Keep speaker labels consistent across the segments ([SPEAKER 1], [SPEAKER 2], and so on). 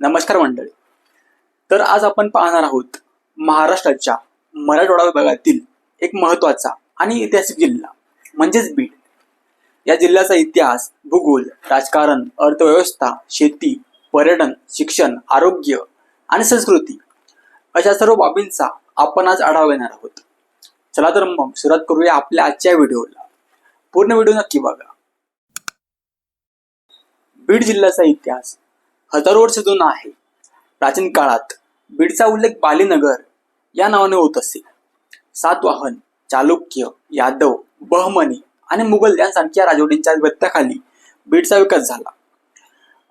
[SPEAKER 1] नमस्कार मंडळी. तर आज आपण पाहणार आहोत महाराष्ट्राच्या मराठवाडा विभागातील एक महत्त्वाचा आणि ऐतिहासिक जिल्हा म्हणजेच बीड. या जिल्ह्याचा इतिहास भूगोल राजकारण अर्थव्यवस्था शेती पर्यटन शिक्षण आरोग्य आणि संस्कृती अशा सर्व बाबींचा आपण आज आढावा घेणार आहोत. चला तर मग सुरुवात करूया आपल्या आजच्या व्हिडिओला. पूर्ण व्हिडिओ नक्की बघा. बीड जिल्ह्याचा इतिहास हजारो वर्ष जुना आहे. प्राचीन काळात बीडचा उल्लेख बालीनगर या नावाने होत असे. सातवाहन चालुक्य यादव बहमनी आणि मुघल यांसारख्या राजवटींच्या व्यत्याखाली बीडचा विकास झाला.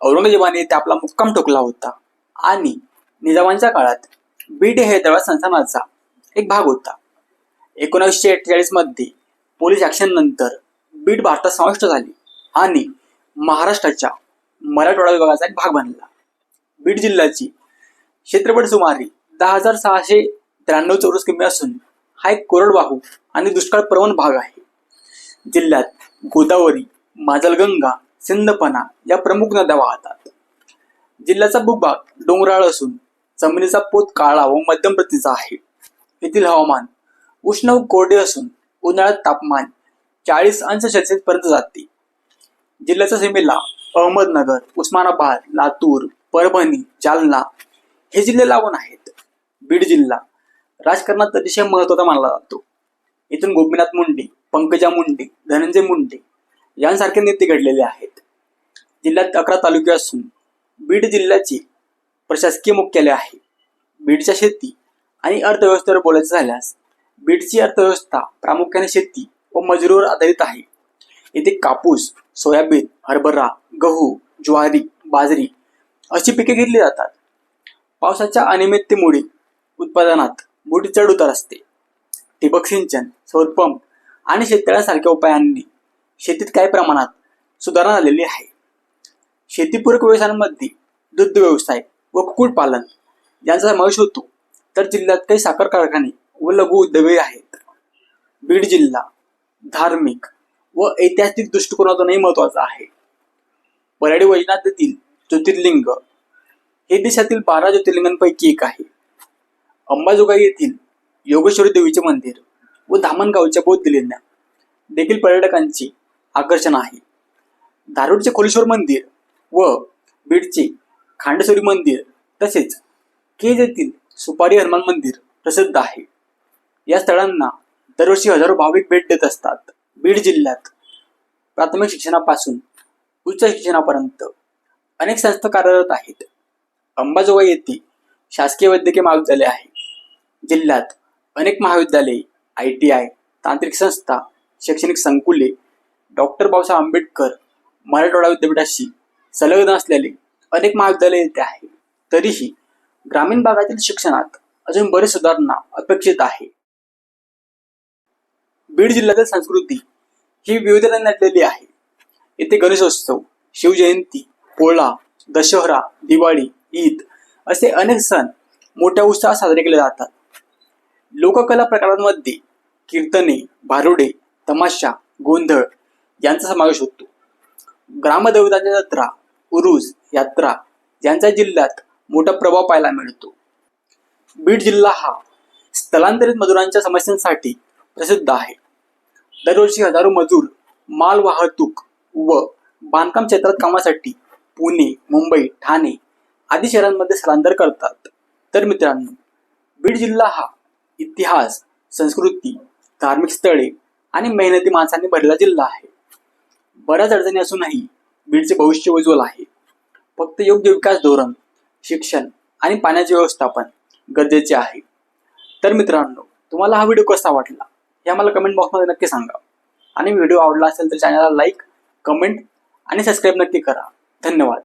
[SPEAKER 1] औरंगजेबाने ते आपला मुक्काम ठोकला होता आणि निजामांच्या काळात बीड हे हैदराबाद संस्थानाचा एक भाग होता. एकोणीसशे अठ्ठेचाळीसमध्ये पोलीस ऍक्शन नंतर बीड भारतात समाविष्ट झाली आणि महाराष्ट्राच्या मराठवाडा विभागाचा एक भाग बनला. बीड जिल्ह्याची क्षेत्रफळ सुमारे दहा हजार सहाशे त्र्याण्णव चौरस किमी असून हा एक कोरडवाहू आणि दुष्काळ प्रवण भाग आहे. जिल्ह्यात गोदावरी माजलगंगा सिंदपना या प्रमुख नद्या वाहतात. जिल्ह्याचा भूभाग डोंगराळ असून जमिनीचा पोत काळा व मध्यम प्रतीचा आहे. येथील हवामान उष्ण व कोरडे असून उन्हाळ्यात तापमान चाळीस अंश सेल्सिअस पर्यंत जाते. जिल्ह्याच्या सीमेला अहमदनगर उस्मानाबाद लातूर परभणी जालना हे जिल्हे लागून आहेत. बीड जिल्हा. राजकारणात अतिशय महत्त्वाचा मानला जातो. इथून गोपीनाथ मुंडे पंकजा मुंडे धनंजय मुंडे यांसारखे नेते घडलेले आहेत. जिल्ह्यात अकरा तालुके असून बीड जिल्ह्याचे प्रशासकीय मुख्यालय आहे. बीडच्या शेती आणि अर्थव्यवस्थेवर बोलायचं झाल्यास बीडची अर्थव्यवस्था प्रामुख्याने शेती व मजुरीवर आधारित आहे. येथे कापूस सोयाबीन हरभरा गहू ज्वारी बाजरी अशी पिके घेतली जातात. पावसाच्या अनियमिततेमुळे उत्पादनात मोठी चढ उतार असते. ठिबक सिंचन सौर पंप आणि शेतकऱ्यांसारख्या उपायांनी शेतीत काही प्रमाणात सुधारणा झालेली आहे. शेतीपूरक व्यवसायांमध्ये दुग्ध व्यवसाय व कुक्कुटपालन यांचा समावेश होतो. तर जिल्ह्यात काही साखर कारखाने व लघु उद्योगही आहेत. बीड जिल्हा धार्मिक व ऐतिहासिक दृष्टिकोनातूनही महत्त्वाचा आहे. परळी वैजनाथातील ज्योतिर्लिंग हे देशातील बारा ज्योतिर्लिंगांपैकी एक आहे. अंबाजोगाई येथील योगेश्वरी देवीचे मंदिर व धामणगावच्या बौद्ध लेण्या देखील पर्यटकांचे आकर्षण आहे. धारूरचे खोलेश्वर मंदिर व बीडचे खांडेश्वरी मंदिर तसेच केज येथील सुपारी हनुमान मंदिर प्रसिद्ध आहे. या स्थळांना दरवर्षी हजारो भाविक भेट देत असतात. बीड जिल्ह्यात प्राथमिक शिक्षणापासून उच्च शिक्षणापर्यंत अनेक संस्था कार्यरत आहेत. अंबाजोगाई येथे शासकीय वैद्यकीय महाविद्यालय आहे. जिल्ह्यात अनेक महाविद्यालये आय टी आय तांत्रिक संस्था शैक्षणिक संकुले डॉक्टर बाबासाहेब आंबेडकर मराठवाडा विद्यापीठाशी संलग्न असलेले अनेक महाविद्यालये येथे आहे तरीही ग्रामीण भागातील शिक्षणात अजून बरीच सुधारणा अपेक्षित आहे. बीड जिल्ह्यातील संस्कृती ही विविधतेने नटलेली आहे. येथे गणेशोत्सव शिवजयंती पोळा दशहरा दिवाळी ईद असे अनेक सण मोठ्या उत्साहात साजरे केले जातात. लोककला प्रकारांमध्ये कीर्तने भारुडे तमाशा गोंधळ यांचा समावेश होतो. ग्रामदेवतांच्या जत्रा उरूस यात्रा यांचा जिल्ह्यात मोठा प्रभाव पाहायला मिळतो. बीड जिल्हा हा स्थलांतरित मजुरांच्या समस्यांसाठी प्रसिद्ध आहे. दरवर्षी हजारो मजूर माल वाहतूक व बांधकाम क्षेत्रात कामासाठी पुणे मुंबई ठाणे आदी शहरांमध्ये स्थलांतर करतात. तर मित्रांनो बीड जिल्हा हा इतिहास संस्कृती धार्मिक स्थळे आणि मेहनती माणसांनी भरलेला जिल्हा आहे. बऱ्याच अडचणी असूनही बीडचे भविष्य उज्ज्वल आहे. फक्त योग्य विकास धोरण शिक्षण आणि पाण्याचे व्यवस्थापन गरजेचे आहे. तर मित्रांनो तुम्हाला हा व्हिडिओ कसा वाटला? हे आम्हाला कमेंट बॉक्समध्ये नक्की सांगा. आणि व्हिडिओ आवडला असेल तर चॅनलला लाईक कमेंट आणि सबस्क्राईब नक्की करा. धन्यवाद.